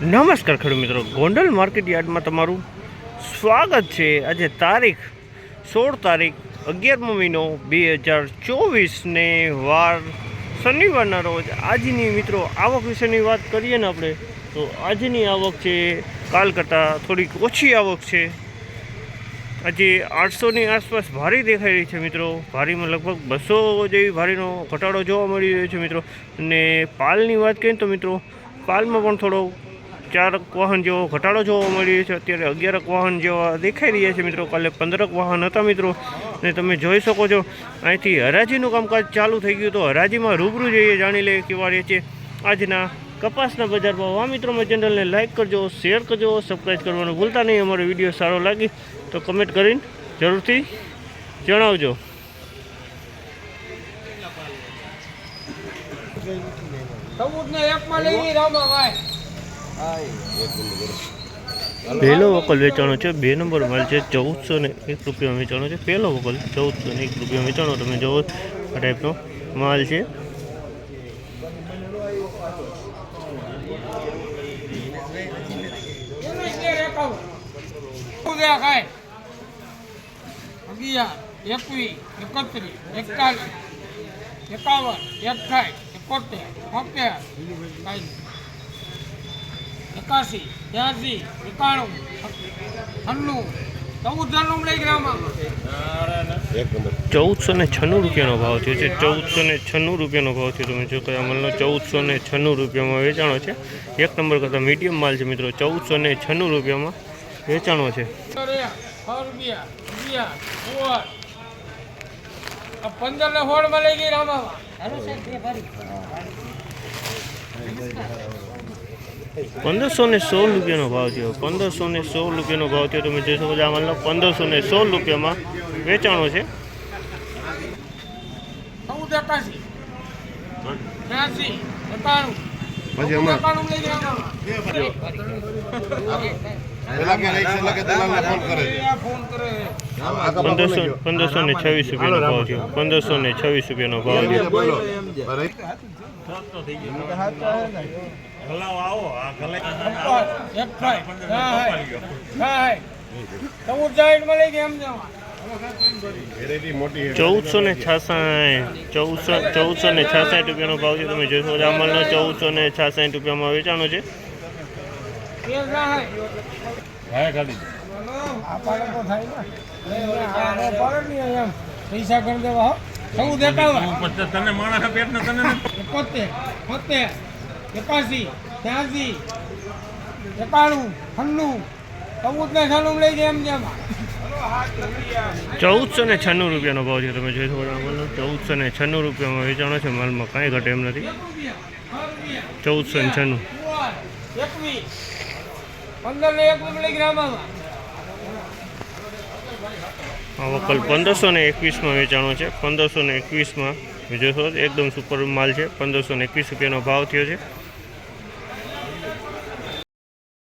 નમસ્કાર ખેડૂત મિત્રો. ગોંડલ માર્કેટ યાર્ડમાં તમારું સ્વાગત છે. આજે તારીખ સોળ તારીખ અગિયારમો મહિનો બે હજાર ચોવીસને વાર શનિવારના રોજ. આજની મિત્રો આવક વિશેની વાત કરીએ ને આપણે, તો આજની આવક છે કાલ કરતાં થોડીક ઓછી આવક છે. આજે આઠસોની આસપાસ ભારી દેખાઈ રહી છે મિત્રો. ભારીમાં લગભગ બસો જેવી ભારીનો ઘટાડો જોવા મળી રહ્યો છે મિત્રો. અને પાલની વાત કરીએ તો મિત્રો, પાલમાં પણ થોડો ચારક વાહન જેવો ઘટાડો જોવા મળી રહ્યો છે. અત્યારે અગિયારક વાહન જેવા દેખાઈ રહ્યા છે મિત્રો. કાલે પંદરક વાહન હતા મિત્રો. ને તમે જોઈ શકો છો, અહીંથી હરાજીનું કામકાજ ચાલુ થઈ ગયું તો હરાજીમાં રૂબરૂ જઈએ, જાણી લઈએ કેવા રહે છે આજના કપાસના બજાર ભાવ. આ મિત્રો, મારી ચેનલને લાઇક કરજો, શેર કરજો સબસ્ક્રાઈબ કરવાનું ભૂલતા નહીં. અમારો વીડિયો સારો લાગી તો કમેન્ટ કરીને જરૂરથી જણાવજો. ચૌદ ને એક માં ભાઈ. પહેલો વકલ વેચાણો છે, બે નંબર માલ છે, ચૌદસો ને એક રૂપિયા વેચાણો છે. પહેલો વકલ ચૌદસો ને એક રૂપિયા વેચાણો, તમે જુઓ આ ટાઈપનો માલ છે. એકત્રીસ એકતાલીસ એકાવન અઠાઈસ એકોતેર બોતેર કાંઈ નહીં. એકાણું છન્નું ચૌદ જણનું લઈ ગયા ચૌદસો ને છન્નું રૂપિયાનો ભાવ થયો છે. ચૌદસો ને છન્નું રૂપિયાનો ભાવ થયો તમે જો કે આ માલનો ચૌદસો ને છન્નું રૂપિયામાં વેચાણો છે. એક નંબર કરતાં મીડિયમ માલ છે મિત્રો. ચૌદસો ને છન્નું રૂપિયામાં વેચાણો છે. પંદર ને હોળમાં લઈ ગઈ રામા પંદરસો ને સોળ રૂપિયાનો ભાવ થયો. પંદરસો ને સોળ રૂપિયાનો ભાવ થયો. તમે જોઈ શકો છો આ મતલબ પંદરસો ને સોળ રૂપિયામાં વેચાણો છે. ફોન કરે પંદરસો ને છવ્વીસ રૂપિયાનો ભાવ થયો પંદરસો ને છવ્વીસ રૂપિયાનો ભાવ. ચૌદસો ને છાસઠ ચૌદસો ચૌદસો ને છાસઠ રૂપિયાનો ભાવ છે. તમે જોશો કે આ માલનો ચૌદસો ને છાસઠ રૂપિયામાં વેચાણો છે. પૈસા કરી દેવા હો ચૌદ એકાવન તને માણસ પેટ ને તને એકોતેર બોતેર એકાસી ત્યાસી એકાણું છન્નું ચૌદ ને છન્નું લઈ જાય એમ જેમ. ચૌદસો ને છન્નું રૂપિયાનો ભાવ છે તમે જોઈ શકો છો ચૌદસો ને છન્નું રૂપિયામાં વેચાણો છે માલમાં કાંઈ ઘટે એમ નથી. ચૌદસો ને છન્નું. વકલ પંદરસો ને એકવીસમાં વેચાણો છે. પંદરસો ને એકવીસમાં જોશો એકદમ સુપર માલ છે. પંદરસો ને એકવીસ રૂપિયાનો ભાવ થયો છે.